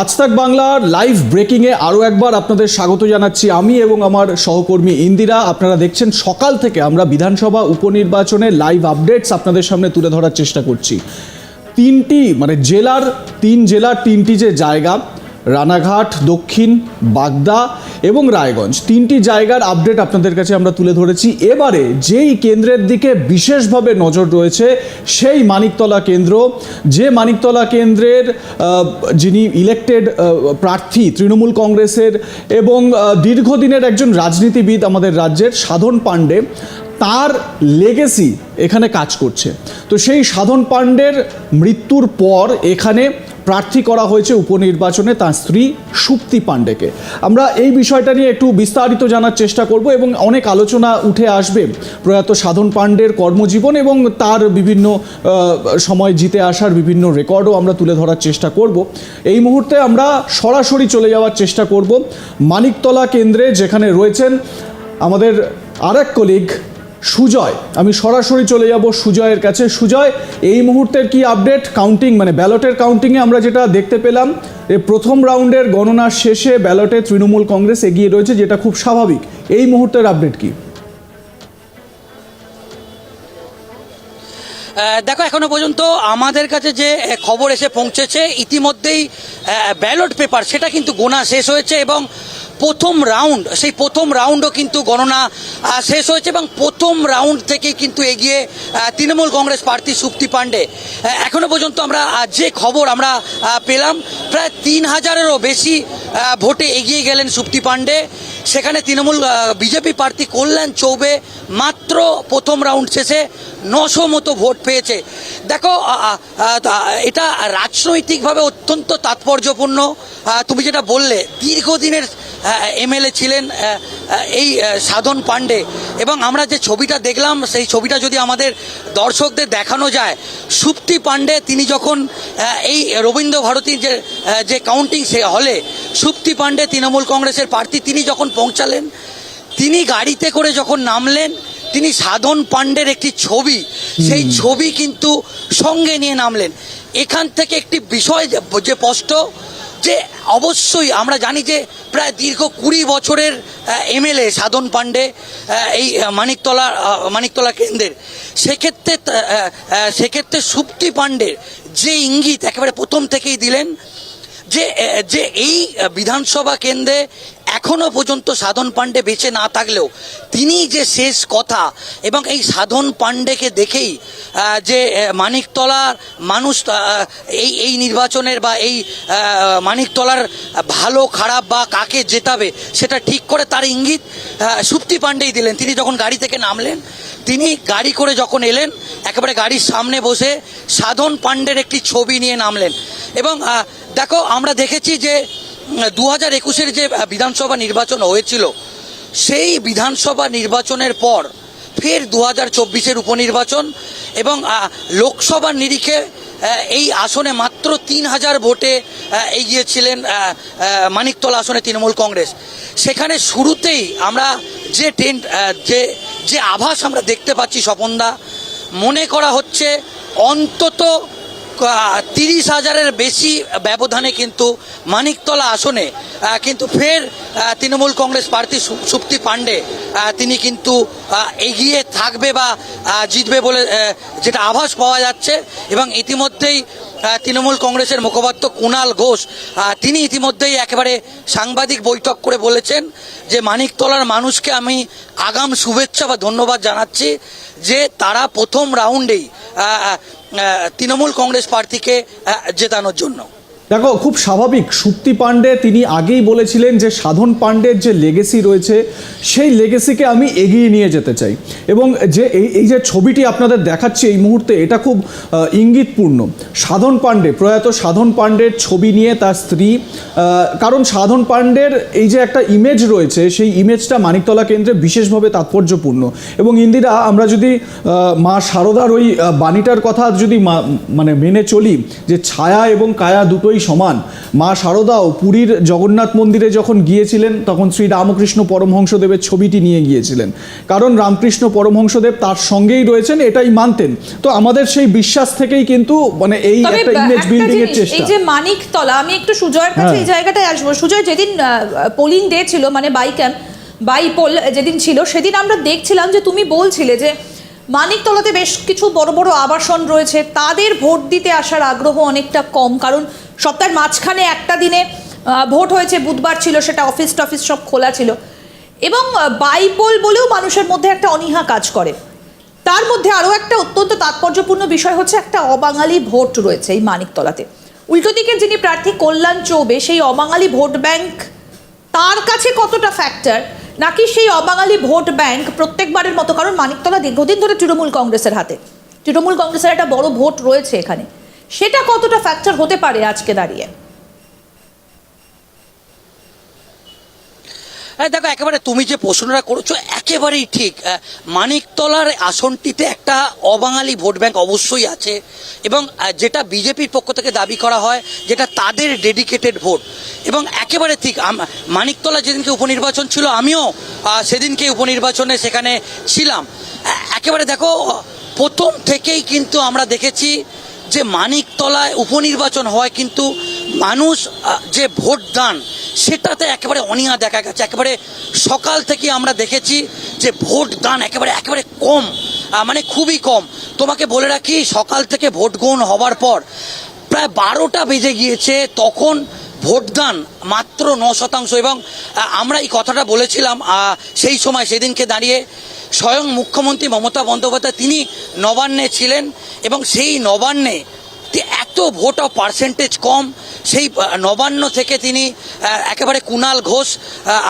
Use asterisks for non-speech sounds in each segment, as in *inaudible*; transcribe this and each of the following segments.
আজ তাক বাংলার লাইভ ব্রেকিংয়ে আরও একবার আপনাদের স্বাগত জানাচ্ছি আমি এবং আমার সহকর্মী ইন্দিরা। আপনারা দেখছেন সকাল থেকে আমরা বিধানসভা উপনির্বাচনে লাইভ আপডেটস আপনাদের সামনে তুলে ধরার চেষ্টা করছি। তিনটি মানে জেলার, তিন জেলার তিনটি যে জায়গা রানাঘাট, দক্ষিণ, বাগদা এবং রায়গঞ্জ। তিনটি জায়গার আপডেট আপনাদের কাছে আমরা তুলে ধরেছি। এবারে যেই কেন্দ্রের দিকে বিশেষভাবে নজর রয়েছে, সেই মানিকতলা কেন্দ্র। যে মানিকতলা কেন্দ্রের যিনি ইলেক্টেড প্রার্থী তৃণমূল কংগ্রেসের এবং দীর্ঘদিনের একজন রাজনীতিবিদ আমাদের রাজ্যের, সাধন পাণ্ডে, তার লেগেসি এখানে কাজ করছে। তো সেই সাধন পাণ্ডের মৃত্যুর পর এখানে প্রার্থী করা হয়েছে উপনির্বাচনে তার স্ত্রী সুপ্তি পাণ্ডেকে। আমরা এই বিষয়টা নিয়ে একটু বিস্তারিত জানার চেষ্টা করব এবং অনেক আলোচনা উঠে আসবে। প্রয়াত সাধন পাণ্ডের কর্মজীবন এবং তার বিভিন্ন সময় জিতে আসার বিভিন্ন রেকর্ডও আমরা তুলে ধরার চেষ্টা করব। এই মুহূর্তে আমরা সরাসরি চলে যাওয়ার চেষ্টা করব মানিকতলা কেন্দ্রে যেখানে রয়েছেন আমাদের আরেক কলিগ সুজয়, আমি সরাসরি চলে যাব সুজয়ের কাছে। সুজয়, এই মুহূর্তের কি আপডেট কাউন্টিং মানে ব্যালটের কাউন্টিংয়ে আমরা যেটা দেখতে পেলাম যে প্রথম রাউন্ডের গণনার শেষে ব্যালটে তৃণমূল কংগ্রেস এগিয়ে রয়েছে, যেটা খুব স্বাভাবিক। এই মুহূর্তের আপডেট কি? দেখো, এখনও পর্যন্ত আমাদের কাছে যে খবর এসে পৌঁছেছে, ইতিমধ্যেই ব্যালট পেপার সেটা কিন্তু গোনা শেষ হয়েছে এবং প্রথম রাউন্ড, সেই প্রথম রাউন্ডও কিন্তু গণনা শেষ হয়েছে এবং প্রথম রাউন্ড থেকে কিন্তু এগিয়ে তৃণমূল কংগ্রেস প্রার্থী সুপ্তি পাণ্ডে। এখনও পর্যন্ত আমরা যে খবর আমরা পেলাম, প্রায় তিন হাজারেরও বেশি ভোটে এগিয়ে গেলেন সুপ্তি পাণ্ডে। সেখানে তৃণমূল বিজেপি প্রার্থী কল্যাণ চৌবে মাত্র প্রথম রাউন্ড শেষে নশো মতো ভোট পেয়েছে। দেখো এটা রাজনৈতিকভাবে অত্যন্ত তাৎপর্যপূর্ণ। তুমি যেটা বললে, দীর্ঘদিনের এমএলএ ছিলেন এই সাধন পাণ্ডে। এবং আমরা যে ছবিটা দেখলাম সেই ছবিটা যদি আমাদের দর্শকদের দেখানো যায় সুপ্তি পাণ্ডে তিনি যখন এই রবীন্দ্র ভারতীর যে যে কাউন্টিং সে হলে সুপ্তি পাণ্ডে তৃণমূল কংগ্রেসের প্রার্থী তিনি যখন পৌঁছালেন তিনি গাড়িতে করে যখন নামলেন তিনি সাধন পাণ্ডের একটি ছবি সেই ছবি কিন্তু সঙ্গে নিয়ে নামলেন। এখান থেকে একটি বিষয় যে স্পষ্ট যে অবশ্যই আমরা জানি যে প্রায় দীর্ঘ কুড়ি বছরের এমএলএ সাধন পাণ্ডে এই মানিকতলা মানিকতলা কেন্দ্রের। সেক্ষেত্রে সেক্ষেত্রে সুপ্তি পাণ্ডের যে ইঙ্গিত একেবারে প্রথম থেকেই দিলেন যে যে এই বিধানসভা কেন্দ্রে এখনও পর্যন্ত সাধন পাণ্ডে বেঁচে না থাকলেও তিনি যে শেষ কথা এবং এই সাধন পাণ্ডেকে দেখেই যে মানিকতলার মানুষ এই এই নির্বাচনের বা এই মানিকতলার ভালো, খারাপ বা কাকে জেতাবে সেটা ঠিক করে তার ইঙ্গিত সুপ্তি পাণ্ডেই দিলেন। তিনি যখন গাড়ি থেকে নামলেন, তিনি গাড়ি করে যখন এলেন, একেবারে গাড়ির সামনে বসে সাধন পাণ্ডের একটি ছবি নিয়ে নামলেন। এবং দেখো, আমরা দেখেছি যে দু হাজার একুশের যে বিধানসভা নির্বাচন হয়েছিল, সেই বিধানসভা নির্বাচনের পর ফের দু হাজার চব্বিশের উপনির্বাচন এবং লোকসভার নিরিখে এই আসনে মাত্র তিন হাজার ভোটে এগিয়েছিলেন মানিকতলা আসনে তৃণমূল কংগ্রেস। সেখানে শুরুতেই আমরা যে টেন্ট যে যে আভাস আমরা দেখতে পাচ্ছি স্বপনদা, মনে করা হচ্ছে অন্তত তিরিশ হাজারের বেশি ব্যবধানে কিন্তু মানিকতলা আসনে কিন্তু ফের তৃণমূল কংগ্রেস প্রার্থী সুপ্তি পাণ্ডে তিনি কিন্তু এগিয়ে থাকবে বা জিতবে বলে যেটা আভাস পাওয়া যাচ্ছে এবং ইতিমধ্যেই তৃণমূল কংগ্রেসের মুখপাত্র কুণাল ঘোষ তিনি ইতিমধ্যেই একেবারে সাংবাদিক বৈঠক করে বলেছেন যে, মানিকতলার মানুষকে আমি আগাম শুভেচ্ছা বা ধন্যবাদ জানাচ্ছি যে, তারা প্রথম রাউন্ডেই তৃণমূল কংগ্রেস প্রার্থীকে জেতানোর জন্য। দেখো, খুব স্বাভাবিক, সুপ্তি পাণ্ডে তিনি আগেই বলেছিলেন যে সাধন পাণ্ডের যে লেগেসি রয়েছে, সেই লেগেসিকে আমি এগিয়ে নিয়ে যেতে চাই। এবং যে এই এই যে ছবিটি আপনাদের দেখাচ্ছি এই মুহূর্তে, এটা খুব ইঙ্গিতপূর্ণ। সাধন পাণ্ডে, প্রয়াত সাধন পাণ্ডের ছবি নিয়ে তার স্ত্রী কারণ সাধন পাণ্ডের এই যে একটা ইমেজ রয়েছে, সেই ইমেজটা মানিকতলা কেন্দ্রে বিশেষভাবে তাৎপর্যপূর্ণ। এবং ইন্দিরা, আমরা যদি মা শারদার ওই বাণীটার কথা যদি মানে মেনে চলি, যে ছায়া এবং কায়া দুটোই সমান। মা শারদাও পুরীর জগন্নাথ মন্দিরে যখন গিয়েছিলেন তখন শ্রী রামকৃষ্ণ পরমহংসদেবের ছবিটি নিয়ে গিয়েছিলেন। কারণ রামকৃষ্ণ পরমহংসদেব তার সঙ্গেই রয়েছেন এটাই মানতেন। তো আমাদের সেই বিশ্বাস থেকেই কিন্তু মানে এই একটা ইমেজ বিল্ডিং এর জিনিস, এই চেষ্টা যে মানিকতলা আমি একটু সুজয়ের কাছে হ্যাঁ। এই জায়গাটায় আসব। সুজয় যেদিন পোলিং ডে ছিল মানে বাই ক্যাম্প বাই পোল যেদিন ছিল সেদিন আমরা দেখছিলাম যে তুমি বলছিলে যে মানিকতলাতে বেশ কিছু বড় বড় আবাসন রয়েছে। তাদের ভোট দিতে আসার আগ্রহ অনেকটা কম। কারণ সপ্তাহের মাঝখানে একটা দিনে ভোট হয়েছে, বুধবার ছিল, সেটা অফিস টফিস সব খোলা ছিল। এবং বাইপোল বলেও মানুষের মধ্যে একটা অনীহা কাজ করে। তার মধ্যে আরও একটা অত্যন্ত তাৎপর্যপূর্ণ বিষয় হচ্ছে একটা অবাঙালি ভোট রয়েছে এই মানিকতলাতে। উল্টো দিকে যিনি প্রার্থী কল্যাণ চৌবে, সেই অবাঙালি ভোট ব্যাংক তার কাছে কতটা ফ্যাক্টর নাকি সেই অবাঙালি ভোট ব্যাংক প্রত্যেকবারের মতো? কারণ মানিকতলা দীর্ঘদিন ধরে তৃণমূল কংগ্রেসের হাতে। তৃণমূল কংগ্রেসের একটা বড় ভোট রয়েছে এখানে। সেটা কতটা ফ্যাক্টর হতে পারে আজকে দাঁড়িয়ে? হ্যাঁ দেখো, একেবারে তুমি যে প্রশ্নটা করেছ, একেবারেই ঠিক। মানিকতলার আসনটিতে একটা অবাঙালি ভোট ব্যাংক অবশ্যই আছে এবং যেটা বিজেপির পক্ষ থেকে দাবি করা হয়, যেটা তাদের ডেডিকেটেড ভোট। এবং একেবারে ঠিক মানিকতলা যেদিনকে উপনির্বাচন ছিল, আমিও সেদিনকে উপনির্বাচনে সেখানে ছিলাম। একেবারে দেখো, প্রথম থেকেই কিন্তু আমরা দেখেছি যে মানিকতলায় উপনির্বাচন হয় কিন্তু মানুষ যে ভোট দান সেটাতে একেবারে অনীহা দেখা গেছে। একেবারে সকাল থেকে আমরা দেখেছি যে ভোট দান একেবারে একেবারে কম মানে খুবই কম। তোমাকে বলে রাখি, সকাল থেকে ভোট গ্রহণ হবার পর প্রায় বারোটা বেজে গিয়েছে, তখন ভোটদান মাত্র ন শতাংশ এবং আমরা এই কথাটা বলেছিলাম সেই সময় সেদিনকে দাঁড়িয়ে স্বয়ং মুখ্যমন্ত্রী মমতা বন্দ্যোপাধ্যায় তিনি নবান্নে ছিলেন এবং সেই নবান্নে এত ভোট অফ পার্সেন্টেজ কম, সেই নবান্ন থেকে তিনি একেবারে কুণাল ঘোষ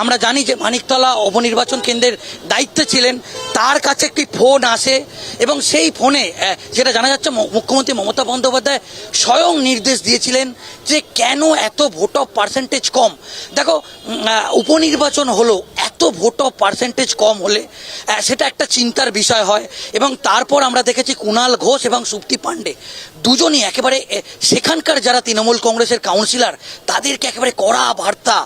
আমরা জানি যে মানিকতলা উপনির্বাচন কেন্দ্রের দায়িত্বে ছিলেন, তার কাছে একটি ফোন আসে এবং সেই ফোনে যেটা জানা যাচ্ছে মুখ্যমন্ত্রী মমতা বন্দ্যোপাধ্যায় স্বয়ং নির্দেশ দিয়েছিলেন যে কেন এত ভোট অফ পার্সেন্টেজ কম? দেখো উপনির্বাচন হলো, এত ভোট অফ পার্সেন্টেজ কম হলে সেটা একটা চিন্তার বিষয় হয়। এবং তারপর আমরা দেখেছি কুণাল ঘোষ এবং সুপ্তি পাণ্ডে। দুজনই একেবারে সেখানকার যারা তৃণমূল কংগ্রেসের কাউন্সিলর তাদেরকে একেবারে কড়া বার্তা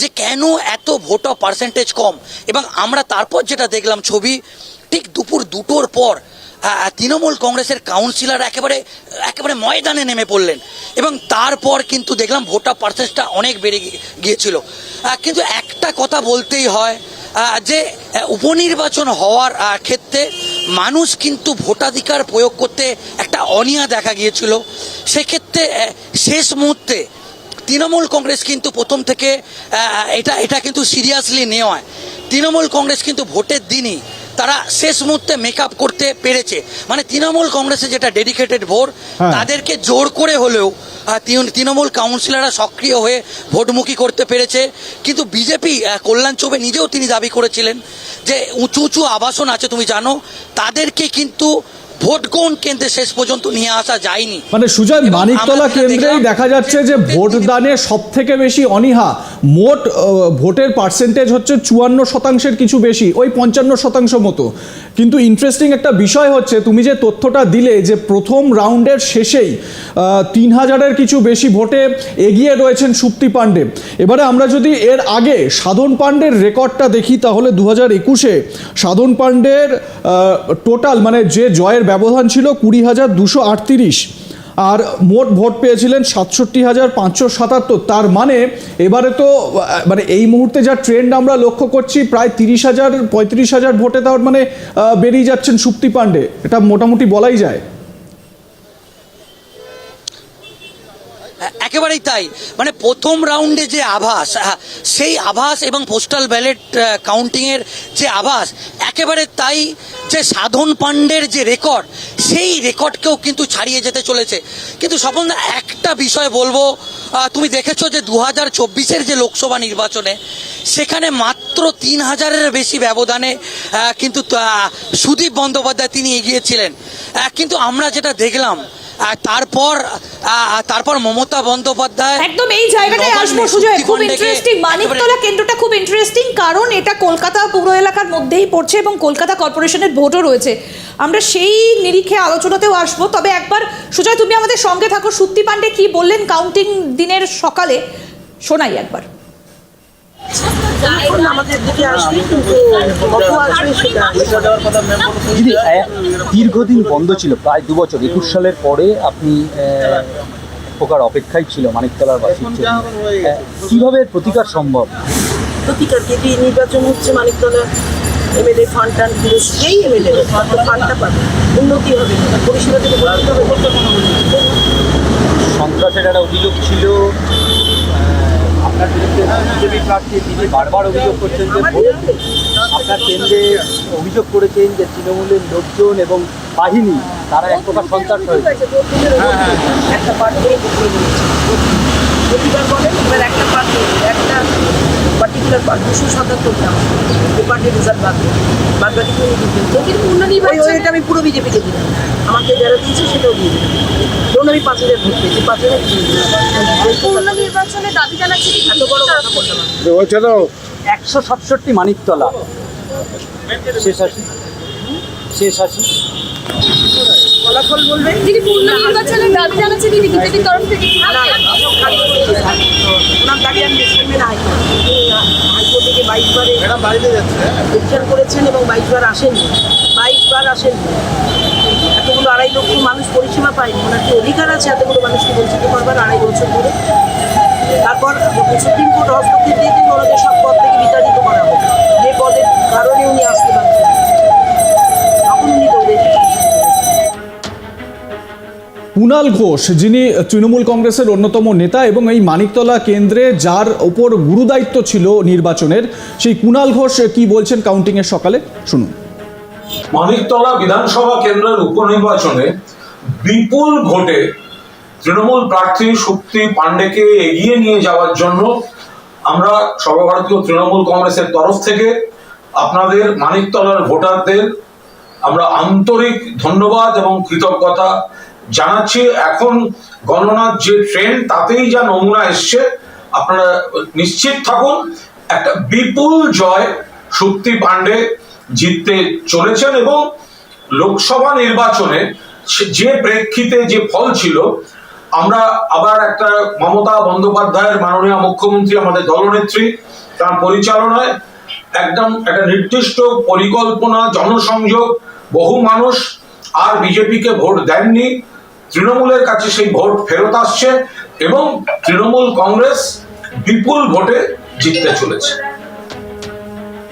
যে কেন এত ভোট অফ পার্সেন্টেজ কম। এবং আমরা তারপর যেটা দেখলাম ছবি, ঠিক দুপুর দুটোর পর তৃণমূল কংগ্রেসের কাউন্সিলর একেবারে একেবারে ময়দানে নেমে পড়লেন। এবং তারপর কিন্তু দেখলাম ভোটার অফ পার্সেন্টেজটা অনেক বেড়ে গিয়ে- গিয়েছিল। কিন্তু একটা কথা বলতেই হয় যে উপনির্বাচন হওয়ার ক্ষেত্রে মানুষ কিন্তু ভোটাধিকার প্রয়োগ করতে একটা অনীহা দেখা গিয়েছিল। সেক্ষেত্রে শেষ মুহূর্তে তৃণমূল কংগ্রেস কিন্তু প্রথম থেকে এটা এটা কিন্তু সিরিয়াসলি নেওয়ায়। তৃণমূল কংগ্রেস কিন্তু ভোটের দিনই তারা শেষ মুহূর্তে মেকআপ করতে পেরেছে। মানে তৃণমূল কংগ্রেসের যেটা ডেডিকেটেড ভোট হ্যাঁ। তাদেরকে জোর করে হলেও তৃণমূল কাউন্সিলররা সক্রিয় হয়ে ভোটমুখী করতে পেরেছে। কিন্তু বিজেপি কল্যাণ চৌবে নিজেও তিনি দাবি করেছিলেন যে উঁচু উঁচু আবাসন আছে তুমি জানো তাদেরকে কিন্তু ভোট গ্রহণ কেন্দ্রে শেষ পর্যন্ত নিয়ে আসা যায়নি। মানে সুজয় মানিকতলা কেন্দ্রেই দেখা যাচ্ছে যে যে ভোট দানে সব থেকে বেশি অনীহা। মোট ভোটের পার্সেন্টেজ হচ্ছে চুয়ান্ন শতাংশের কিছু বেশি, ওই পঞ্চান্ন শতাংশ মতো। কিন্তু ইন্টারেস্টিং একটা বিষয় হচ্ছে, তুমি যে তথ্যটা দিলে যে প্রথম রাউন্ডের শেষেই তিন হাজারের কিছু বেশি ভোটে এগিয়ে রয়েছেন সুপ্তি পাণ্ডে। এবারে আমরা যদি এর আগে সাধন পাণ্ডের রেকর্ডটা দেখি, তাহলে দু হাজার একুশে সাধন পাণ্ডের টোটাল মানে যে জয়ের ব্যবধান ছিল কুড়ি হাজার দুশো আটত্রিশ। আর মোট ভোট পেয়েছিলেন সাতষট্টি হাজার পাঁচশো সাতাত্তর। তার মানে এবারে তো মানে এই মুহূর্তে যা ট্রেন্ড আমরা লক্ষ্য করছি, প্রায় তিরিশ হাজার, পঁয়ত্রিশ হাজার ভোটে তার মানে বেরিয়ে যাচ্ছেন সুপ্তি পাণ্ডে। এটা মোটামুটি বলাই যায়। একেবারেই তাই। মানে প্রথম রাউন্ডে যে আভাস সেই আভাস এবং পোস্টাল ব্যালেট কাউন্টিংয়ের যে আভাস একেবারে তাই যে সাধন পাণ্ডের যে রেকর্ড সেই রেকর্ডকেও কিন্তু ছাড়িয়ে যেতে চলেছে। কিন্তু স্বপন একটা বিষয় বলব তুমি দেখেছ যে দু হাজার চব্বিশের যে লোকসভা নির্বাচনে, সেখানে মাত্র তিন হাজারের বেশি ব্যবধানে কিন্তু সুদীপ বন্দ্যোপাধ্যায় তিনি এগিয়েছিলেন। কিন্তু আমরা যেটা দেখলাম তারপর তারপর মমতা বন্দ্যোপাধ্যায় একদম এই জায়গাটায় আসব সুজয়। খুব ইন্টারেস্টিং মানিকতলা কেন্দ্রটা খুব ইন্টারেস্টিং কারণ এটা কলকাতা পৌর এলাকার মধ্যেই পড়ছে এবং কলকাতা কর্পোরেশনের ভোটও রয়েছে। আমরা সেই নিরিখে আলোচনাতেও আসব। তবে একবার সুজয় তুমি আমাদের সঙ্গে থাকো। সুপ্তি পাণ্ডে কি বললেন কাউন্টিং দিনের সকালে? শোনাই একবার। *laughs* এখন আমাদের দিকে আসবে কিন্তু কত আসবে সেটা দিদি দীর্ঘদিন বন্ধ ছিল প্রায় দু বছর একুশ সালের পরে আপনি আহ, প্রকার অপেক্ষায় ছিল মানিকতলার বাসীর জন্য। কীভাবে প্রতিকার সম্ভব? প্রতিকার যদি নির্বাচন হচ্ছে মানিকতলা এমএলএ ফান্ড টান পুরো সেই এমএলএ ফান্ডটা পাবে। উন্নতি হবে পরিষেবা থেকে হবে। সন্ত্রাসের একটা অভিযোগ ছিল আপনার বিরুদ্ধে বিজেপি প্রার্থী তিনি বারবার অভিযোগ করছেন যে আপনার কেন্দ্রে অভিযোগ করেছেন যে তৃণমূলের লোকজন এবং বাহিনী, তারা এক প্রকার সন্ত্রাস হয়েছে একটা পার্ট করে প্রতিবার বলেন একটা একটা পার্টিকুলার পার্ট দুশো সাতাত্তরটা ওই পার্টির রেজাল্ট বাদ। বাদ বাকি ওইটা আমি পুরো বিজেপিকে দিলাম। আমাকে যারা দিয়েছে সেটাও দিয়ে দিলাম। ধরুন আমি পাঁচ হাজার ভোট পেয়েছি পাঁচ হাজার পূর্ণ নির্বাচনে দাবি জানাচ্ছি এত বড় কথা বললাম আমি। একশো সাতষট্টি মানিকতলা। শেষ আসি শেষ আসি ফলাফল বলবেন তিনি পূর্ণ নির্বাচনের দাবি জানাচ্ছে তিনি বিজেপির তরফ থেকে ওনার দাবি আমি ডিসক্রিমিনেট হাইকোর্ট থেকে বাইশ বারে এডিশন করেছেন এবং বাইশ বার আসেননি। বাইশ বার আসেননি। এতগুলো আড়াই লক্ষ মানুষ পরিষেবা পায়নি। ওনার কি অধিকার আছে এতগুলো মানুষকে বঞ্চিত করবার আড়াই বছর ধরে? তারপর সুপ্রিম কোর্ট হস্তক্ষেপ দিয়ে দিন ওনাদের সব পদ থেকে বিতাড়িত করা হবে। যে পদের কারণে উনি আসতে পারছেন কুণাল ঘোষ, যিনি তৃণমূল কংগ্রেসের অন্যতম নেতা এবং এই মানিকতলা কেন্দ্রে যার ওপর গুরুদায়িত্ব ছিল নির্বাচনের, সেই কুণাল ঘোষ কি বলছেন কাউন্টিংয়ের সকালে? শুনুন। মানিকতলা বিধানসভা কেন্দ্রের উপনির্বাচনে বিপুল ভোটে তৃণমূল প্রার্থী শক্তি পাণ্ডেকে এগিয়ে নিয়ে যাওয়ার জন্য আমরা সর্বভারতীয় তৃণমূল কংগ্রেসের তরফ থেকে আপনাদের মানিকতলার ভোটারদের আমরা আন্তরিক ধন্যবাদ এবং কৃতজ্ঞতা জানাচ্ছি, এখন গণনার যে ট্রেন্ড তাতেই যা নমুনা এসছে, আপনারা নিশ্চিত থাকুন, একটা বিপুল জয় শক্তি পাণ্ডে জিততে চলেছেন এবং লোকসভা নির্বাচনে যে প্রেক্ষিতে যে ফল ছিল, আমরা আবার একটা মমতা বন্দ্যোপাধ্যায়ের মাননীয় মুখ্যমন্ত্রী, আমাদের দলনেত্রী, তার পরিচালনায় একদম একটা নির্দিষ্ট পরিকল্পনা, জনসংযোগ, বহু মানুষ আর বিজেপিকে ভোট দেননি। তৃণমূলের কাছে সেই ভোট ফেরত আসছে এবং তৃণমূল কংগ্রেস বিপুল ভোটে জিততে চলেছে।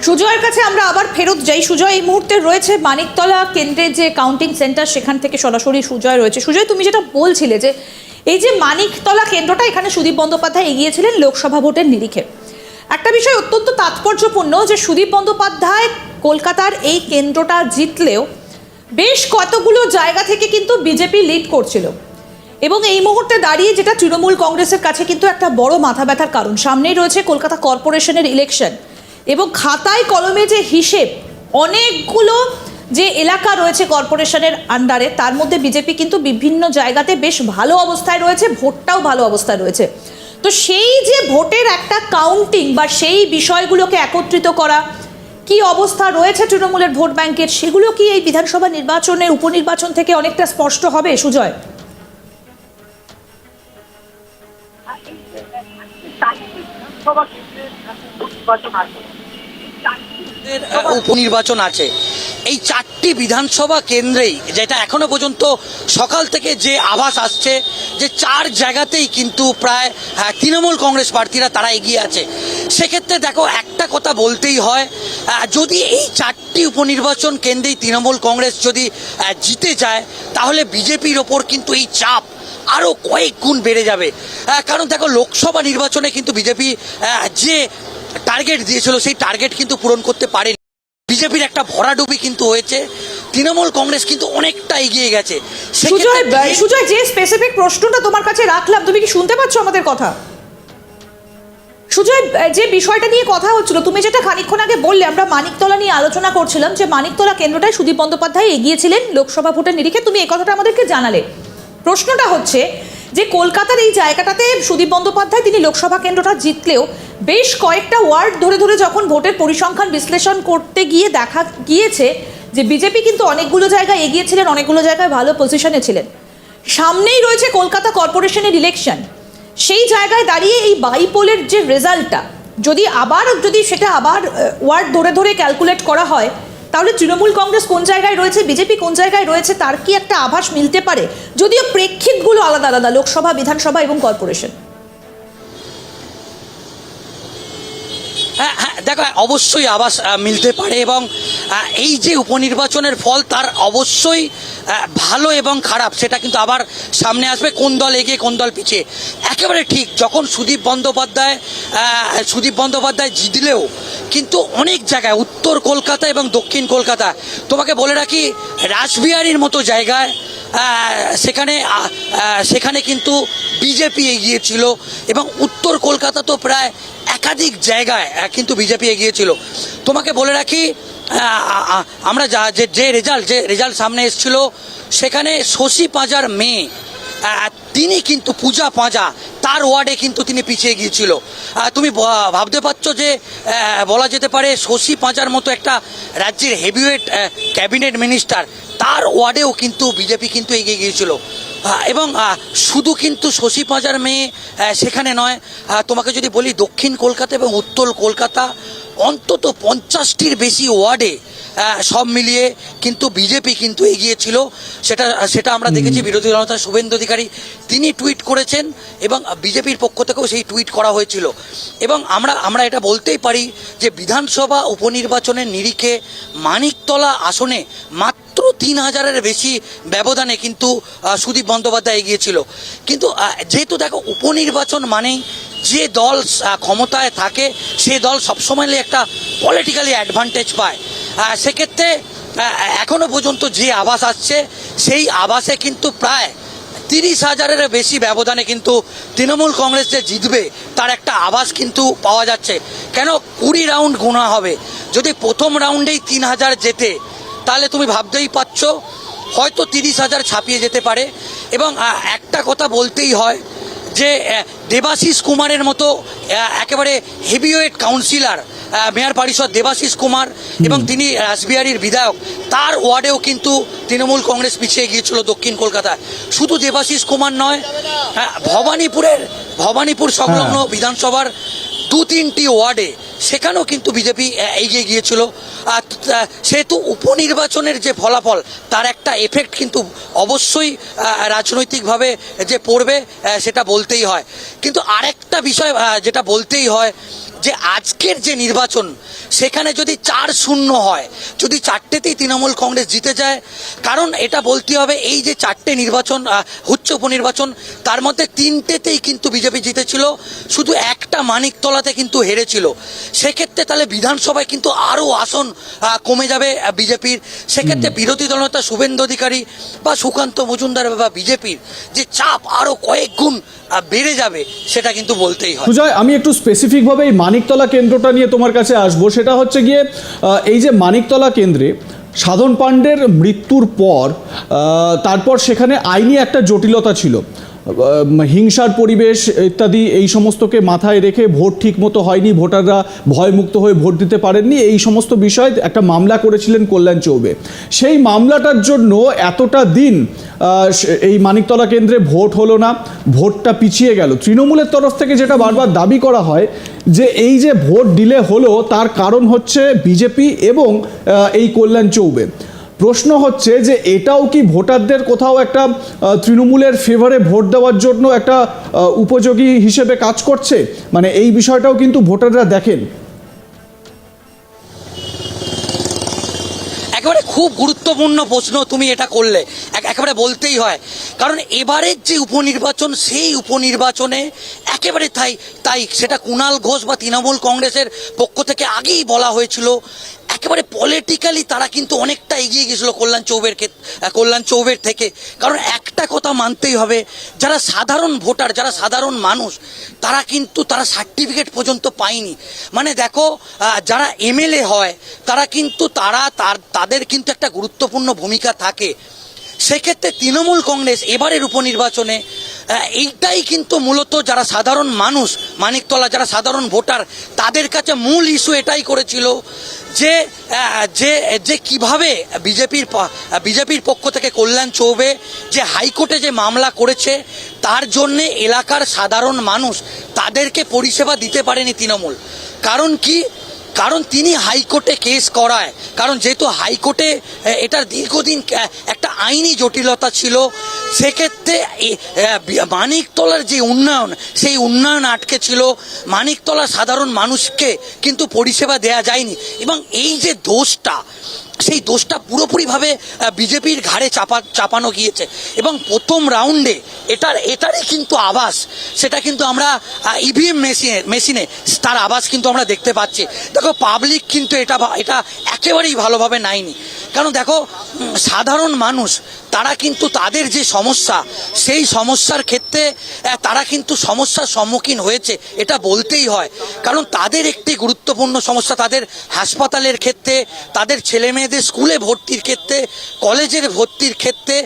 সুজয়ের কাছে আমরা আবার ফেরত যাই। সুজয়, এই মুহূর্তে রয়েছে মানিকতলা কেন্দ্রের যে কাউন্টিং সেন্টার সেখান থেকে সরাসরি সুজয় রয়েছে। সুজয়, তুমি যেটা বলছিলে যে এই যে মানিকতলা কেন্দ্রটা, এখানে সুদীপ বন্দ্যোপাধ্যায় এগিয়েছিলেন লোকসভা ভোটের নিরিখে। একটা বিষয় অত্যন্ত তাৎপর্যপূর্ণ যে সুদীপ বন্দ্যোপাধ্যায় কলকাতার এই কেন্দ্রটা জিতলেও বেশ কতগুলো জায়গা থেকে কিন্তু বিজেপি লিড করছিল। এবং এই মুহূর্তে দাঁড়িয়ে যেটা তৃণমূল কংগ্রেসের কাছে কিন্তু একটা বড় মাথা ব্যথার কারণ। সামনেই রয়েছে কলকাতা কর্পোরেশনের ইলেকশন এবং খাতায় কলমে যে হিসেব, অনেকগুলো যে এলাকা রয়েছে কর্পোরেশনের আন্ডারে তার মধ্যে বিজেপি কিন্তু বিভিন্ন জায়গাতে বেশ ভালো অবস্থায় রয়েছে, ভোটটাও ভালো অবস্থায় রয়েছে। তো সেই যে ভোটের একটা কাউন্টিং বা সেই বিষয়গুলোকে একত্রিত করা কি অবস্থা রয়েছে তৃণমূলের ভোট ব্যাংকের? সেগুলো কি এই বিধানসভা নির্বাচনের উপনির্বাচন থেকে অনেকটা স্পষ্ট হবে সুজয়? নির্বাচন আহ, উপনির্বাচন আছে। এই চারটি বিধানসভা কেন্দ্রেই যেটা এখনও পর্যন্ত সকাল থেকে যে আভাস আসছে যে চার জায়গাতেই কিন্তু প্রায় আহ, তৃণমূল কংগ্রেস প্রার্থীরা তারা এগিয়ে আছে। সেক্ষেত্রে দেখো একটা কথা বলতেই হয় যদি এই চারটি উপনির্বাচন কেন্দ্রেই তৃণমূল কংগ্রেস যদি জিতে যায় তাহলে বিজেপির ওপর কিন্তু এই চাপ আরও কয়েক গুণ বেড়ে যাবে। কারণ দেখো লোকসভা নির্বাচনে কিন্তু বিজেপি যে টার্গেট দিয়েছিল সেই টার্গেট কিন্তু পূরণ করতে পারেনি। বিজেপির একটা ভরাডুবি কিন্তু হয়েছে তৃণমূল কংগ্রেস কিন্তু অনেকটা এগিয়ে গেছে। সুজয় যে স্পেসিফিক প্রশ্নটা তোমার কাছে রাখলাম তুমি কি শুনতে পাচ্ছ আমাদের কথা? সুজয় যে বিষয়টা নিয়ে কথা হচ্ছিল তুমি যেটা খানিকক্ষণ আগে বললে আমরা মানিকতলা নিয়ে আলোচনা করছিলাম যে মানিকতলা কেন্দ্রটায় সুদীপ বন্দ্যোপাধ্যায় এগিয়েছিলেন লোকসভা ভোটের নিরিখে। তুমি এই কথাটা আমাদেরকে জানালে। প্রশ্নটা হচ্ছে যে কলকাতার এই জায়গাটাতে সুদীপ বন্দ্যোপাধ্যায় তিনি লোকসভা কেন্দ্রটা জিতলেও বেশ কয়েকটা ওয়ার্ড ধরে ধরে যখন ভোটের পরিসংখ্যান বিশ্লেষণ করতে গিয়ে দেখা গিয়েছে যে বিজেপি কিন্তু অনেকগুলো জায়গায় এগিয়েছিলেন অনেকগুলো জায়গায় ভালো পজিশনে ছিলেন। সামনেই রয়েছে কলকাতা কর্পোরেশনের ইলেকশন সেই জায়গায় দাঁড়িয়ে এই বাইপোলের যে রেজাল্টটা যদি আবার, যদি সেটা আবার ওয়ার্ড ধরে ধরে ক্যালকুলেট করা হয় তাহলে তৃণমূল কংগ্রেস কোন জায়গায় রয়েছে, বিজেপি কোন জায়গায় রয়েছে, তার কি একটা আভাস মিলতে পারে? যদিও প্রেক্ষিতগুলো আলাদা আলাদা, লোকসভা, বিধানসভা এবং কর্পোরেশন। দেখো অবশ্যই আবাস মিলতে পারে এবং এই যে উপনির্বাচনের ফল তার অবশ্যই ভালো এবং খারাপ, সেটা কিন্তু আবার সামনে আসবে কোন দল এগিয়ে, কোন দল পিছিয়ে। একেবারে ঠিক, যখন সুদীপ বন্দ্যোপাধ্যায় সুদীপ বন্দ্যোপাধ্যায় জিতলেও কিন্তু অনেক জায়গায়, উত্তর কলকাতা এবং দক্ষিণ কলকাতা, তোমাকে বলে রাখি, রাসবিহারীর মতো জায়গায় সেখানে সেখানে কিন্তু বিজেপি এগিয়েছিল এবং উত্তর কলকাতা তো প্রায় একাধিক জায়গায় কিন্তু বিজেপি এগিয়েছিল। তোমাকে বলে রাখি আমরা যা, যে যে রেজাল্ট যে রেজাল্ট সামনে এসেছিল, সেখানে শশী পাঁজার মেয়ে তিনি কিন্তু পূজা পাঁজা, তার ওয়ার্ডে কিন্তু তিনি পিছিয়ে গিয়েছিল। তুমি ভাবতে পারছ যে বলা যেতে পারে শশী পাঁজার মতো একটা রাজ্যের হেভিওয়েট ক্যাবিনেট মিনিস্টার তার ওয়ার্ডেও কিন্তু বিজেপি কিন্তু এগিয়ে গিয়েছিল। এবং শুধু কিন্তু শশী পাঁজার মেয়ে সেখানে নয় তোমাকে যদি বলি দক্ষিণ কলকাতা এবং উত্তর কলকাতা অন্তত পঞ্চাশটির বেশি ওয়ার্ডে সব মিলিয়ে কিন্তু বিজেপি কিন্তু এগিয়েছিল। সেটা সেটা আমরা দেখেছি বিরোধী দলনেতা শুভেন্দু অধিকারী। তিনি টুইট করেছেন এবং বিজেপির পক্ষ থেকেও সেই টুইট করা হয়েছিল। এবং আমরা আমরা এটা বলতেই পারি যে বিধানসভা উপনির্বাচনের নিরিখে মানিকতলা আসনে মাত্র তিন হাজারের বেশি ব্যবধানে কিন্তু সুদীপ বন্দ্যোপাধ্যায় এগিয়েছিল। কিন্তু যেহেতু দেখো উপনির্বাচন মানেই যে দল ক্ষমতায় থাকে সে দল সবসময় একটা পলিটিক্যালি অ্যাডভান্টেজ পায়। সেক্ষেত্রে আহ, এখনও পর্যন্ত যে আবাস আসছে সেই আবাসে কিন্তু প্রায় তিরিশ হাজারের বেশি ব্যবধানে কিন্তু তৃণমূল কংগ্রেস যে জিতবে তার একটা আভাস কিন্তু পাওয়া যাচ্ছে। কেন? কুড়ি রাউন্ড গোনা হবে। যদি প্রথম রাউন্ডেই তিন হাজার জেতে তাহলে তুমি ভাবতেই পারছ হয়তো তিরিশ হাজার ছাপিয়ে যেতে পারে। এবং একটা কথা বলতেই হয় যে দেবাশিস কুমারের মতো একেবারে হেভিওয়েট কাউন্সিলর মেয়র পরিষদ দেবাশিস কুমার এবং তিনি রাসবিহারীর বিধায়ক তার ওয়ার্ডেও কিন্তু তৃণমূল কংগ্রেস পিছিয়ে গিয়েছিল দক্ষিণ কলকাতায়। শুধু দেবাশিস কুমার নয় হ্যাঁ, ভবানীপুরের ভবানীপুর সংলগ্ন বিধানসভার দু তিনটি ওয়ার্ডে সেখানেও কিন্তু বিজেপি এগিয়ে গিয়েছিল। আর সেহেতু উপনির্বাচনের যে ফলাফল, তার একটা এফেক্ট কিন্তু অবশ্যই রাজনৈতিকভাবে যে পড়বে সেটা বলতেই হয়। কিন্তু আরেকটা বিষয় যেটা বলতেই হয়, যে আজকের যে নির্বাচন, সেখানে যদি চার শূন্য হয়, যদি চারটেতেই তৃণমূল কংগ্রেস জিতে যায়, কারণ এটা বলতে হবে, এই যে চারটে নির্বাচন হচ্ছে উপনির্বাচন, তার মধ্যে তিনটেতেই কিন্তু বিজেপি জিতেছিল, শুধু একটা মানিকতলাতে কিন্তু হেরেছিল। সেক্ষেত্রে তাহলে বিধানসভায় কিন্তু আরও আসন কমে যাবে বিজেপির। সেক্ষেত্রে বিরোধী দলনেতা শুভেন্দু অধিকারী বা সুকান্ত মজুমদার বা বিজেপির যে চাপ আরও কয়েক গুণ বেড়ে যাবে সেটা কিন্তু বলতেই হয়। সুজয় আমি একটু স্পেসিফিকভাবে এই মানিকতলা কেন্দ্রটা নিয়ে তোমার কাছে আসব। সেটা হচ্ছে গিয়ে এই যে মানিকতলা কেন্দ্রে সাধন পাণ্ডের মৃত্যুর পর তারপর সেখানে আইনি একটা জটিলতা ছিল। হিংসার পরিবেশ ইত্যাদি এই সমস্তকে মাথায় রেখে ভোট ঠিক মতো হয়নি, ভোটাররা ভয়মুক্ত হয়ে ভোট দিতে পারেননি, এই সমস্ত বিষয়ে একটা মামলা করেছিলেন কল্যাণ চৌবে। সেই মামলাটার জন্য এতটা দিন এই মানিকতলা কেন্দ্রে ভোট হলো না, ভোটটা পিছিয়ে গেল। তৃণমূলের তরফ থেকে যেটা বারবার দাবি করা হয় যে এই যে ভোট ডিলে হলো, তার কারণ হচ্ছে বিজেপি এবং এই কল্যাণ চৌবে। প্রশ্ন হচ্ছে যে এটাও কি ভোটারদের কোথাও একটা তৃণমূলের ফেভারে ভোট দেওয়ার জন্য একটা উপযোগী হিসেবে কাজ করছে? মানে এই বিষয়টাও কিন্তু ভোটাররা দেখেন। একেবারে খুব গুরুত্বপূর্ণ প্রশ্ন তুমি এটা করলে। একেবারে বলতেই হয়। কারণ এবারের যে উপনির্বাচন, সেই উপনির্বাচনে একেবারে তাই তাই সেটা কুণাল ঘোষ বা তৃণমূল কংগ্রেসের পক্ষ থেকে আগেই বলা হয়েছিল। একেবারে পলিটিক্যালি তারা কিন্তু অনেকটা এগিয়ে গেছিল কল্যাণ চৌবের কল্যাণ চৌবের থেকে। কারণ একটা কথা মানতেই হবে। যারা সাধারণ ভোটার, যারা সাধারণ মানুষ, তারা কিন্তু তারা সার্টিফিকেট পর্যন্ত পায়নি। মানে দেখো যারা এমএলএ হয়, তারা কিন্তু তারা, তার, তাদের কিন্তু একটা গুরুত্বপূর্ণ ভূমিকা থাকে। সেক্ষেত্রে তৃণমূল কংগ্রেস এবারের উপনির্বাচনে এইটাই কিন্তু মূলত যারা সাধারণ মানুষ, মানিকতলা যারা সাধারণ ভোটার, তাদের কাছে মূল ইস্যু এটাই করেছিল যে যে যে কীভাবে বিজেপির বিজেপির পক্ষ থেকে কল্যাণ চৌবে, যে হাইকোর্টে যে মামলা করেছে, তার জন্যে এলাকার সাধারণ মানুষ তাদেরকে পরিষেবা দিতে পারেনি তৃণমূল। কারণ কি? কারণ তিনি হাইকোর্টে কেস করায়। কারণ যেহেতু হাইকোর্টে এটার দীর্ঘদিন একটা আইনি জটিলতা ছিল, সেক্ষেত্রে মানিকতলার যে উন্নয়ন, সেই উন্নয়ন আটকে ছিল। মানিকতলা সাধারণ মানুষকে কিন্তু পরিষেবা দেয়া যায়নি। এবং এই যে দোষটা সেই দোষটা পুরোপুরিভাবে বিজেপির ঘাড়ে চাপা, চাপানো গিয়েছে। এবং প্রথম রাউন্ডে এটার, এটারই কিন্তু আভাস। সেটা কিন্তু আমরা ইভিএম মেশিনে মেশিনে তার আভাস কিন্তু আমরা দেখতে পাচ্ছি। দেখো পাবলিক কিন্তু এটা এটা একেবারেই ভালোভাবে নাইনি। কারণ দেখো সাধারণ মানুষ তারা কিন্তু তাদের যে সমস্যা, সেই সমস্যার ক্ষেত্রে তারা কিন্তু সমস্যার সম্মুখীন হয়েছে, এটা বলতেই হয়। কারণ তাদের একটি গুরুত্বপূর্ণ সমস্যা তাদের হাসপাতালের ক্ষেত্রে, তাদের ছেলে মেয়েদের স্কুলে ভর্তির ক্ষেত্রে, কলেজের ভর্তির ক্ষেত্রে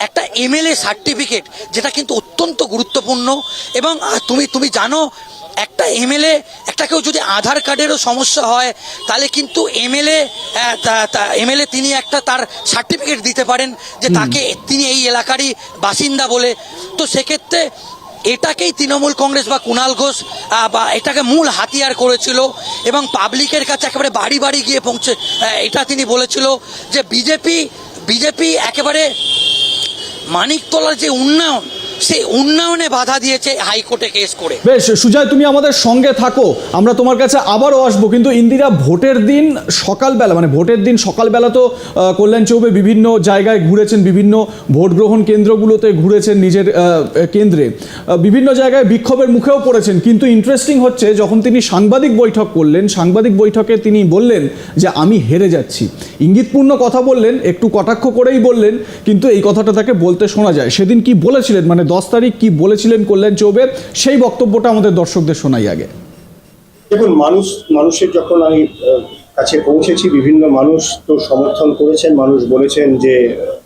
একটা এমএলএ সার্টিফিকেট যেটা কিন্তু অত্যন্ত গুরুত্বপূর্ণ এবং তুমি তুমি জানো একটা এমএলএ একটা কেউ যদি আধার কার্ডেরও সমস্যা হয় তাহলে কিন্তু এমএলএ এমএলএ তিনি একটা তার সার্টিফিকেট দিতে পারেন যে তাকে তিনি এই এলাকারই বাসিন্দা বলে। তো সেক্ষেত্রে এটাকেই তৃণমূল কংগ্রেস বা কুণাল ঘোষ বা এটাকে মূল হাতিয়ার করেছিল এবং পাবলিকের কাছে একেবারে বাড়ি বাড়ি গিয়ে পৌঁছে এটা তিনি বলেছিল যে বিজেপি বিজেপি একেবারে মানিকতলার যে উন্নয়ন সেই উন্নয়নে বাধা দিয়েছে হাইকোর্টে কেস করে। বেশ, সুজয়, তুমি আমাদের সঙ্গে থাকো। আমরা তোমার কাছে আবারও আসব। কিন্তু ইন্দিরা, ভোটের দিন সকালবেলা মানে ভোটের দিন সকালবেলা তো কল্যাণ চৌবে বিভিন্ন জায়গায় ঘুরেছেন, বিভিন্ন ভোট গ্রহণ কেন্দ্রগুলোতে ঘুরেছেন নিজের কেন্দ্রে। বিভিন্ন জায়গায় বিক্ষোভের মুখেও পড়েছেন। কিন্তু ইন্টারেস্টিং হচ্ছে, যখন তিনি সাংবাদিক বৈঠক করলেন, সাংবাদিক বৈঠকে তিনি বললেন যে, আমি হেরে যাচ্ছি। ইঙ্গিতপূর্ণ কথা বললেন, একটু কটাক্ষ করেই বললেন, কিন্তু এই কথাটা তাকে বলতে শোনা যায়। সেদিন কি বলেছিলেন? মানে দশ তারিখ কি বলেছিলেন কল্যাণ চৌবে, সেই বক্তব্যটা আমাদের দর্শকদের শোনাই আগে। দেখুন, মানুষ, মানুষের যখন আমি কাছে পৌঁছেছি, বিভিন্ন মানুষ তো সমর্থন করেছেন, মানুষ বলেছেন যে,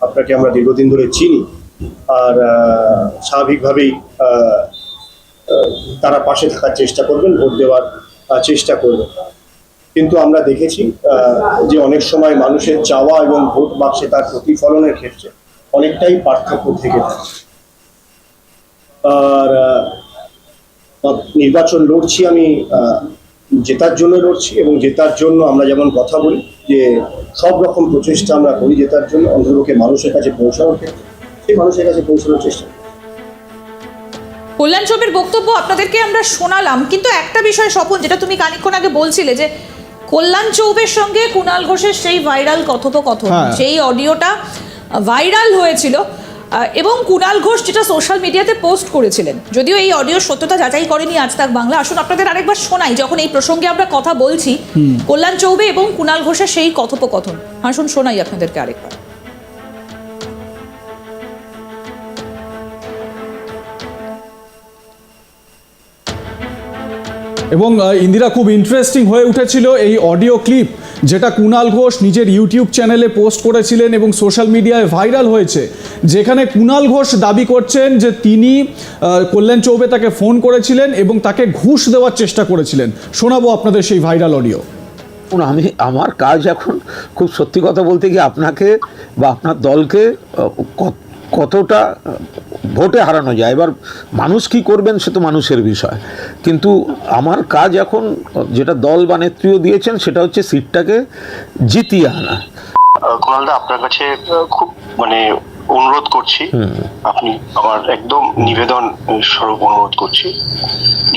আপনাকে আমরা দীর্ঘদিন ধরে চিনি। আর স্বাভাবিকভাবেই তারা পাশে থাকার চেষ্টা করবেন, ভোট দেওয়ার চেষ্টা করবেন। কিন্তু আমরা দেখেছি যে অনেক সময় মানুষের চাওয়া এবং ভোট বাক্সে তার প্রতিফলনের ক্ষেত্রে অনেকটাই পার্থক্য থেকে থাকে আর আহ, নির্বাচন লড়ছি আমি আহ, জেতার জন্য লড়ছি এবং জেতার জন্য আমরা যেমন কথা বলি যে সব রকম প্রচেষ্টা আমরা করি জেতার জন্য অন্তর্পক্ষে মানুষের কাছে পৌঁছানোর ক্ষেত্রে সেই মানুষের কাছে পৌঁছানোর চেষ্টা কল্যাণ চৌবের বক্তব্য আপনাদেরকে আমরা শোনালাম কিন্তু একটা বিষয় স্বপন যেটা তুমি খানিকক্ষণ আগে বলছিলে যে কল্যাণ চৌবের সঙ্গে কুণাল ঘোষের সেই ভাইরাল কথোপকথন হ্যাঁ। সেই অডিওটা ভাইরাল হয়েছিল এবং কুণাল ঘোষ যেটা সোশ্যাল মিডিয়াতে পোস্ট করেছিলেন। যদিও এই অডিও সত্যতা যাচাই করেনি আজ তাক বাংলা। আসুন আপনাদের আরেকবার শোনাই যখন এই প্রসঙ্গে আমরা কথা বলছি কল্যাণ চৌবে এবং কুণাল ঘোষের সেই কথোপকথন। আসুন শোনাই আপনাদেরকে আরেকবার। এবং ইন্দিরা খুব ইন্টারেস্টিং হয়ে উঠেছিল এই অডিও ক্লিপ যেটা কুণাল ঘোষ নিজের ইউটিউব চ্যানেলে পোস্ট করেছিলেন এবং সোশ্যাল মিডিয়ায় ভাইরাল হয়েছে, যেখানে কুণাল ঘোষ দাবি করছেন যে তিনি কল্যাণ চৌবে তাকে ফোন করেছিলেন এবং তাকে ঘুষ দেওয়ার চেষ্টা করেছিলেন। শোনাবো আপনাদের সেই ভাইরাল অডিও। আমি, আমার কাজ এখন খুব সত্যি কথা বলতে গিয়ে আপনাকে বা আপনার দলকে কতটা ভোটে হারানো যায়। এবার মানুষ কি করবেন সে তো মানুষের বিষয়। কিন্তু আমার কাজ এখন যেটা দল বা নেত্রীও দিয়েছেন সেটা হচ্ছে সিটটাকে জিতিয়ে আনা। কুণালদা আপনার কাছে খুব মানে অনুরোধ করছি। আপনি আমার একদম নিবেদন স্বরূপ অনুরোধ করছি।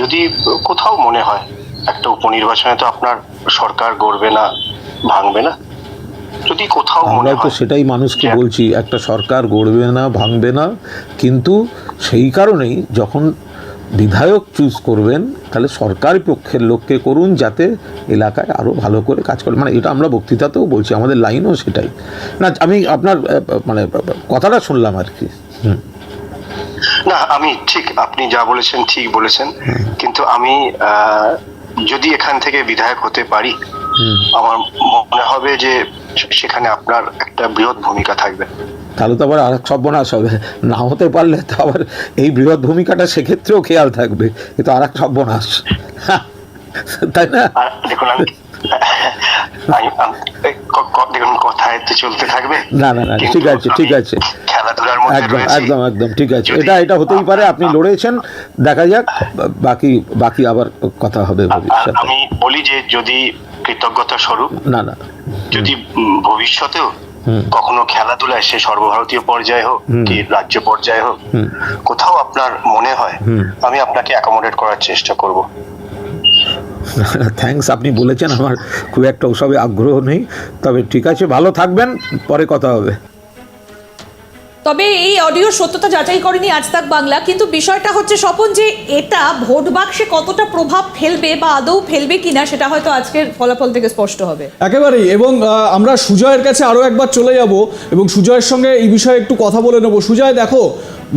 যদি কোথাও মনে হয় একটা উপনির্বাচনে তো আপনার সরকার গড়বে না ভাঙবে না। যদি কোথাও আমরা তো সেটাই মানুষকে বলছি একটা সরকার গড়বে না ভাঙবে না কিন্তু সেই কারণেই যখন বিধায়ক চুজ করবেন তাহলে সরকারি পক্ষের লোককে করুন যাতে এলাকায় আরও ভালো করে কাজ করে। মানে এটা আমরা বক্তৃতাতেও বলছি আমাদের লাইনও সেটাই। না আমি আপনার মানে কথাটা শুনলাম আর কি। হুম। না আমি ঠিক আপনি যা বলেছেন ঠিক বলেছেন। কিন্তু আমি যদি এখান থেকে বিধায়ক হতে পারি আমার মনে হবে যে সেখানে আপনার একটা বৃহৎ ভূমিকা থাকবে। তাহলে তো আবার আর সর্বনাশ হবে। না হতে পারলে তো আবার এই বৃহৎ ভূমিকাটা সেক্ষেত্রেও খেয়াল থাকবে। কিন্তু আর এক সর্বনাশ। *laughs* তাই না? দেখুন আমি আমি- আমি- ক- ক- দেখুন কথায় তো চলতে থাকবে। না, না, না, ঠিক আছে, ঠিক আছে। একদম একদম একদম ঠিক আছে। এটা এটা হতেই পারে আপনি লড়েছেন। দেখা যাক বাকি বাকি আবার কথা হবে ভবিষ্যতে। আমি বলি যে যদি কৃতজ্ঞতা স্বরূপ? না না। যদি ভবিষ্যতেও কখনো খেলাধুলায় সে সর্বভারতীয় পর্যায়ে হোক কি রাজ্য পর্যায়ে হোক কোথাও আপনার মনে হয় আমি আপনাকে অ্যাকোমোডেট করার চেষ্টা করব? থ্যাংকস আপনি বলেছেন আমার খুব একটা ওসবে আগ্রহ নেই। তবে ঠিক আছে ভালো থাকবেন পরে কথা হবে। তবে এই অডিও সত্যতা যাচাই করেনি আজ তাক বাংলা, কিন্তু বিষয়টা হচ্ছে স্বপন যে এটা ভোট বাক্সে কতটা প্রভাব ফেলবে বা আদৌ ফেলবে কিনা সেটা হয়তো আজকের ফলাফল থেকে স্পষ্ট হবে। একেবারেই, এবং আমরা সুজয়ের কাছে আরও একবার চলে যাব, এবং সুজয়ের সঙ্গে এই বিষয়ে একটু কথা বলে নেব। সুজয়, দেখো,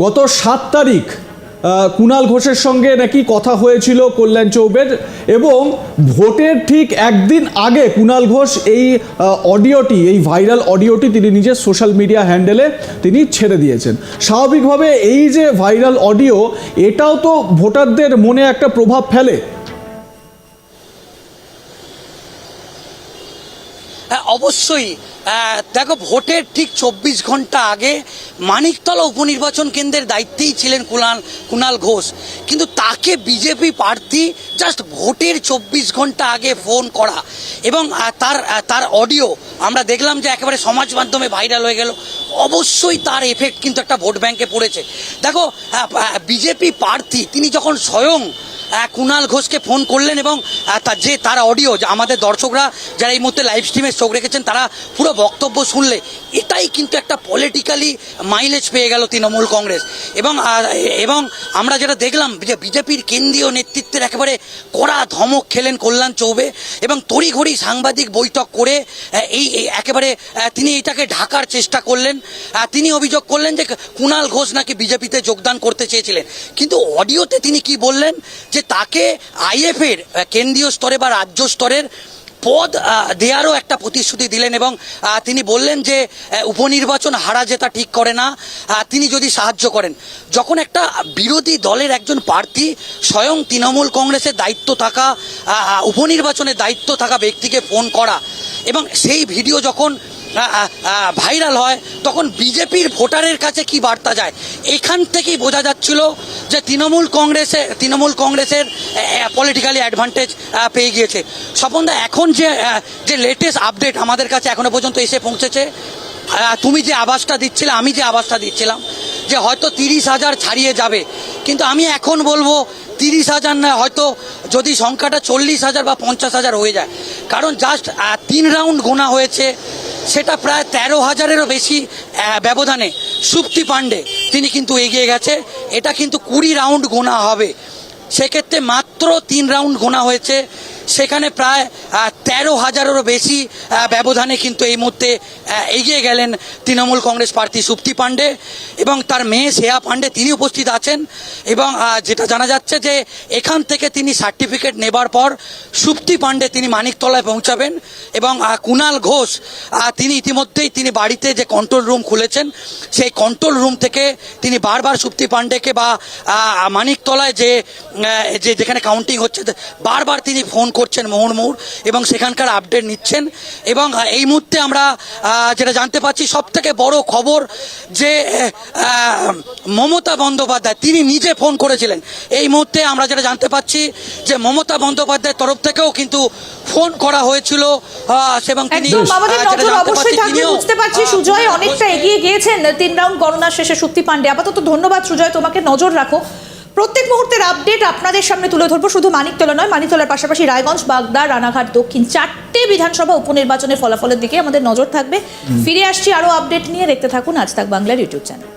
গত সাত তারিখ কুণাল ঘোষের সঙ্গে নাকি কথা হয়েছিল কল্যাণ চৌবের এবং ভোটের ঠিক একদিন আগে কুণাল ঘোষ এই অডিওটি এই ভাইরাল অডিওটি তিনি নিজের সোশ্যাল মিডিয়া হ্যান্ডেলে তিনি ছেড়ে দিয়েছেন। স্বাভাবিকভাবে এই যে ভাইরাল অডিও এটাও তো ভোটারদের মনে একটা প্রভাব ফেলে। হ্যাঁ, অবশ্যই। দেখো, ভোটের ঠিক চব্বিশ ঘণ্টা আগে মানিকতলা উপনির্বাচন কেন্দ্রের দায়িত্বেই ছিলেন কুণাল কুণাল ঘোষ। কিন্তু তাকে বিজেপি প্রার্থী জাস্ট ভোটের চব্বিশ ঘণ্টা আগে ফোন করা এবং তার তার অডিও আমরা দেখলাম যে একেবারে সমাজ মাধ্যমে ভাইরাল হয়ে গেল। অবশ্যই তার এফেক্ট কিন্তু একটা ভোট ব্যাংকে পড়েছে। দেখো বিজেপি প্রার্থী, তিনি যখন স্বয়ং কুণাল ঘোষকে ফোন করলেন এবং যে, তার অডিও আমাদের দর্শকরা যারা এই মুহূর্তে লাইভ স্ট্রিমে চোখ রেখেছেন, তারা পুরো বক্তব্য শুনলে এটাই কিন্তু একটা পলিটিক্যালি মাইলেজ পেয়ে গেল তৃণমূল কংগ্রেস। এবং এবং আমরা যেটা দেখলাম যে বিজেপির কেন্দ্রীয় নেতৃত্বের একেবারে কড়া ধমক খেলেন কল্যাণ চৌবে এবং তড়িঘড়ি সাংবাদিক বৈঠক করে এই একেবারে তিনি এটাকে ঢাকার চেষ্টা করলেন। তিনি অভিযোগ করলেন যে কুণাল ঘোষ নাকি বিজেপিতে যোগদান করতে চেয়েছিলেন। কিন্তু অডিওতে তিনি কি বললেন? যে তাকে আইএফের কেন্দ্রীয় স্তরে বা রাজ্য স্তরের পদ দেওয়ারও একটা প্রতিশ্রুতি দিলেন এবং তিনি বললেন যে উপনির্বাচন হারা জেতা ঠিক করে না। তিনি যদি সাহায্য করেন, যখন একটা বিরোধী দলের একজন প্রার্থী স্বয়ং তৃণমূল কংগ্রেসের দায়িত্ব থাকা উপনির্বাচনের দায়িত্ব থাকা ব্যক্তিকে ফোন করা এবং সেই ভিডিও যখন ভাইরাল হয়, তখন বিজেপির ভোটারের কাছে কি বার্তা যায়? এখান থেকেই বোঝা যাচ্ছিল যে তৃণমূল কংগ্রেসে, তৃণমূল কংগ্রেসের পলিটিক্যালি অ্যাডভান্টেজ পেয়ে গিয়েছে। স্বপনদা, এখন যে যে লেটেস্ট আপডেট আমাদের কাছে এখনও পর্যন্ত এসে পৌঁছেছে তুমি যে আবাসটা দিচ্ছিলে, আমি যে আবাসটা দিচ্ছিলাম, যে হয়তো তিরিশ হাজার ছাড়িয়ে যাবে। কিন্তু আমি এখন বলব, তিরিশ হাজার না, হয়তো যদি সংখ্যাটা চল্লিশ হাজার বা পঞ্চাশ হাজার হয়ে যায়। কারণ জাস্ট তিন রাউন্ড গোনা হয়েছে সেটা প্রায় তেরো হাজারেরও বেশি ব্যবধানে সুপ্তি পাণ্ডে, তিনি কিন্তু এগিয়ে গেছে। এটা কিন্তু কুড়ি রাউন্ড গোনা হবে। সেক্ষেত্রে মাত্র তিন রাউন্ড গোনা হয়েছে। সেখানে প্রায় তেরো হাজারেরও বেশি ব্যবধানে কিন্তু এই মুহূর্তে এগিয়ে গেলেন তৃণমূল কংগ্রেস প্রার্থী সুপ্তি পাণ্ডে এবং তার মেয়ে শ্রেয়া পাণ্ডে তিনি উপস্থিত আছেন এবং যেটা জানা যাচ্ছে যে এখান থেকে তিনি সার্টিফিকেট নেবার পর সুপ্তি পাণ্ডে তিনি মানিকতলায় পৌঁছাবেন এবং কুণাল ঘোষ তিনি ইতিমধ্যেই তিনি বাড়িতে যে কন্ট্রোল রুম খুলেছেন, সেই কন্ট্রোল রুম থেকে তিনি বারবার সুপ্তি পাণ্ডেকে বা মানিকতলায় যে যেখানে কাউন্টিং হচ্ছে, বারবার তিনি ফোন করছেন মুহুর্মুহুর এবং সেখানকার আপডেট নিচ্ছেন। এবং এই মুহূর্তে আমরা যেটা জানতে পারছি সব থেকে বড় খবর যে মমতা বন্দ্যোপাধ্যায় তিনি নিজে ফোন করেছিলেন। এই মুহূর্তে আমরা যেটা জানতে পারছি যে মমতা বন্দ্যোপাধ্যায়ের তরফ থেকেও কিন্তু ফোন করা হয়েছিল এবং তিনি বুঝতে পারছি সুজয় অনেকটা এগিয়ে গিয়েছেন। তিন রাউন্ড গণনা শেষে শক্তি পান্ডে আপাতত ধন্যবাদ সুজয় তোমাকে নজর রাখো। প্রত্যেক মুহূর্তের আপডেট আপনাদের সামনে তুলে ধরবো। শুধু মানিকতলা নয় মানিকতলার পাশাপাশি রায়গঞ্জ বাগদা রানাঘাট দক্ষিণ চারটে বিধানসভা উপনির্বাচনের ফলাফলের দিকে আমাদের নজর থাকবে। ফিরে আসছি আরও আপডেট নিয়ে। দেখতে থাকুন আজ তাক বাংলার ইউটিউব চ্যানেল।